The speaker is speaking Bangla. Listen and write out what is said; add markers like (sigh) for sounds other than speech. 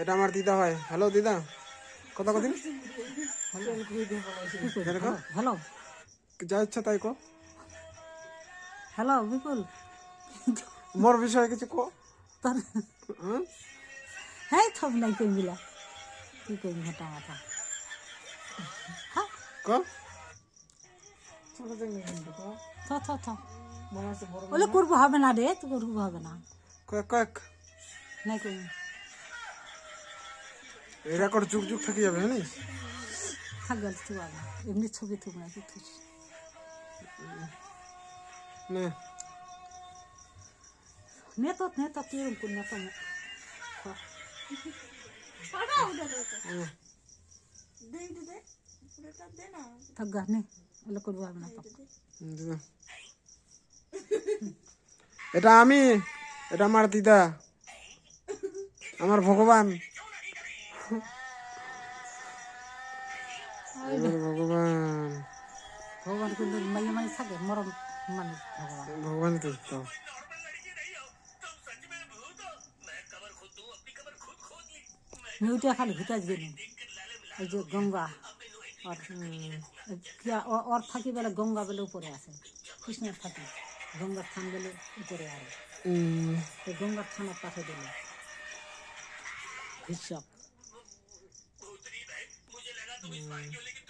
এটা আমার দিদা হয় হ্যালো দিদা। কথা কদিন? দেখো হ্যালো যা ইচ্ছা তাই কো। হ্যালো বিপুল। মোর বিষয়ে কিছু কো? তোর হ্যাঁ থব নাই কইমিলা কি কইমি হেটা মাথা। হ্যাঁ কো? থ থ থ। ওলে করব হবে না রে তো করব হবে না। কয়েক কয়েক। নাই কইমি এই রেকর্ড যুগ যুগ থাকি যাবে জানিস থাক গেল তুই না এমনি ছবি না তো নে তো না তো থাক গা নে ওলে করব না তো। এটা আমি এটা আমার দিদা আমার ভগবান। (laughs) ভগবান। ভগবান কিন্তু মাইয়া মানে থাকে মরম মানে ভগবান। ভগবান তো তো খালি ভিতাজ গেলি। এই যে গঙ্গা আর ওর থাকি বেলে গঙ্গা বেলে উপরে আছে কৃষ্ণের থাকি গঙ্গার থান বেলে উপরে আর গঙ্গার থানার পাশে দিল। ভীষক तो विश्वास क्यों लेकिन